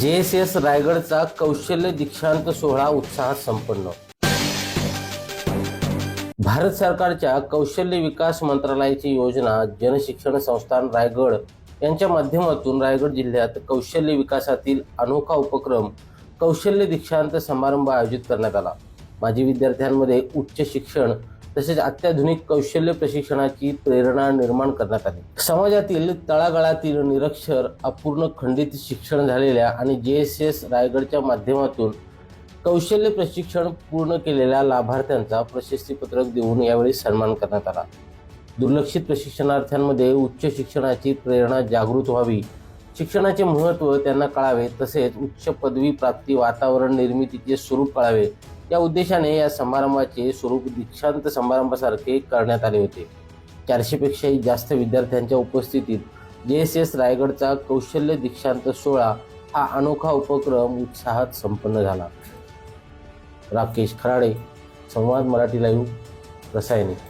जे S S रायगडचा कौशल्य दीक्षांत सोहळा उत्साहात संपन्न. भारत सरकारच्या कौशल्य विकास मंत्रालयाची योजना जनशिक्षण संस्थान रायगड यांच्या माध्यमातून रायगड जिल्ह्यात कौशल्य विकासातील अनोखा उपक्रम कौशल्य दीक्षांत समारंभ आयोजित करण्यात आला. माजी विद्यार्थ्यांमध्ये उच्च शिक्षण तसेच अत्याधुनिक कौशल्य प्रशिक्षणाची प्रेरणा निर्माण करण्यात आली. समाजातील तळागाळातील निरक्षर अपूर्ण खंडित शिक्षण झालेल्या आणि जे एस एस रायगडच्या माध्यमातून कौशल्य प्रशिक्षण पूर्ण केलेल्या लाभार्थ्यांचा प्रशस्तीपत्रक देऊन यावेळी सन्मान करण्यात आला. दुर्लक्षित प्रशिक्षणार्थ्यांमध्ये उच्च शिक्षणाची प्रेरणा जागृत व्हावी शिक्षणाचे महत्त्व त्यांना कळावे तसेच उच्च पदवी प्राप्ती वातावरण निर्मितीचे स्वरूप कळावे. या उद्देशाने या समारंभाचे स्वरूप दीक्षांत समारंभासारखे करण्यात आले होते. चारशेपेक्षाही जास्त विद्यार्थ्यांच्या उपस्थितीत जे एस एस रायगडचा कौशल्य दीक्षांत सोहळा हा अनोखा उपक्रम उत्साहात संपन्न झाला. राकेश खराडे संवाद मराठी लाईव्ह रसायने.